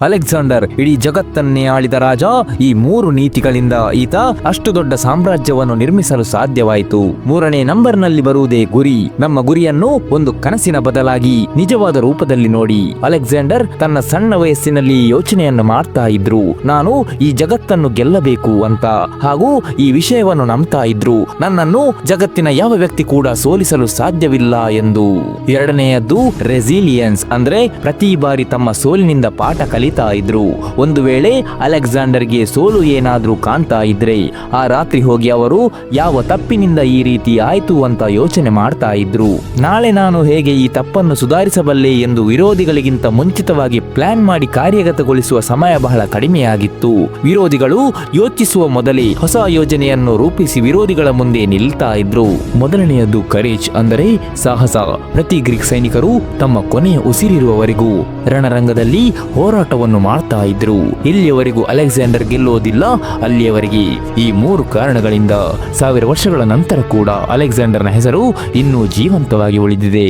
Alexander, ಇಡೀ ಜಗತ್ತನ್ನೇ ಆಳಿದ ರಾಜ, ಈ ಮೂರು ನೀತಿಗಳಿಂದ ಈತ ಅಷ್ಟು ದೊಡ್ಡ ಸಾಮ್ರಾಜ್ಯವನ್ನು ನಿರ್ಮಿಸಲು ಸಾಧ್ಯವಾಯಿತು. ಮೂರನೇ ನಂಬರ್ನಲ್ಲಿ ಬರುವುದೇ ಗುರಿ. ನಮ್ಮ ಗುರಿಯನ್ನು ಒಂದು ಕನಸಿನ ಬದಲಾಗಿ ನಿಜವಾದ ರೂಪದಲ್ಲಿ ನೋಡಿ. ಅಲೆಕ್ಸಾಂಡರ್ ತನ್ನ ಸಣ್ಣ ವಯಸ್ಸಿನಲ್ಲಿ ಯೋಚನೆಯನ್ನು ಮಾಡ್ತಾ ಇದ್ರು. ನಾನು ಈ ಜಗತ್ತನ್ನು ಗೆಲ್ಲಬೇಕು ಅಂತ. ಹಾಗೂ ಈ ವಿಷಯವನ್ನು ನಂಬ್ತಾ ಇದ್ರು. ನನ್ನನ್ನು ಜಗತ್ತಿನ ಯಾವ ವ್ಯಕ್ತಿ ಕೂಡ ಸೋಲಿಸಲು ಸಾಧ್ಯವಿಲ್ಲ ಎಂದು. ಎರಡನೆಯದ್ದು, ರೆಸಿಲಿಯನ್ಸ್, ಅಂದ್ರೆ ಪ್ರತಿ ಬಾರಿ ತಮ್ಮ ಸೋಲಿನಿಂದ ಪಾಠ ಕಲಿತಾ ಇದ್ರು. ಒಂದು ವೇಳೆ ಅಲೆಕ್ಸಾಂಡರ್ಗೆ ಸೋಲು ಏನಾದರೂ ಕಾಣ್ತಾ ಇದ್ರೆ, ಆ ರಾತ್ರಿ ಹೋಗಿ ಅವರು, ಯಾವ ತಪ್ಪಿನಿಂದ ಈ ರೀತಿ ಆಯ್ತು ಅಂತ ಯೋಚನೆ ಮಾಡ್ತಾ ಇದ್ರು. ನಾಳೆ ನಾನು ಹೇಗೆ ಈ ತಪ್ಪನ್ನು ಸುಧಾರಿಸಬಲ್ಲೆ ಎಂದು ವಿರೋಧಿಗಳಿಗಿಂತ ಮುಂಚಿತವಾಗಿ ಪ್ಲಾನ್ ಮಾಡಿ ಕಾರ್ಯಗತಗೊಳಿಸುವ ಸಮಯ ಬಹಳ ಕಡಿಮೆಯಾಗಿತ್ತು. ವಿರೋಧಿಗಳು ಯೋಚಿಸುವ ಮೊದಲೇ ಹೊಸ ಯೋಜನೆಯನ್ನು ರೂಪಿಸಿ ವಿರೋಧಿಗಳ ಮುಂದೆ ನಿಲ್ತಾ ಇದ್ರು. ಮೊದಲನೆಯದು ಕರೇಜ್ ಅಂದರೆ ಸಾಹಸ. ಪ್ರತಿ ಗ್ರೀಕ್ ಸೈನಿಕರು ತಮ್ಮ ಕೊನೆಯ ಉಸಿರಿರುವವರೆಗೂ ರಣರಂಗದಲ್ಲಿ ಹೋರಾಟವನ್ನು ಮಾಡ್ತಾ ಇದ್ರು. ಇಲ್ಲಿಯವರೆಗೂ ಅಲೆಕ್ಸಾಂಡರ್ ಗೆಲ್ಲುವುದಿಲ್ಲ ಅಲ್ಲಿಯವರೆಗೆ ಈ ಮೂರು ಕಾರಣಗಳಿಂದ ಸಾವಿರ ವರ್ಷಗಳ ನಂತರ ಕೂಡ ಅಲೆಕ್ಸಾಂಡರ್ನ ಹೆಸರು ಇನ್ನೂ ಜೀವಂತವಾಗಿ ಉಳಿದಿದೆ.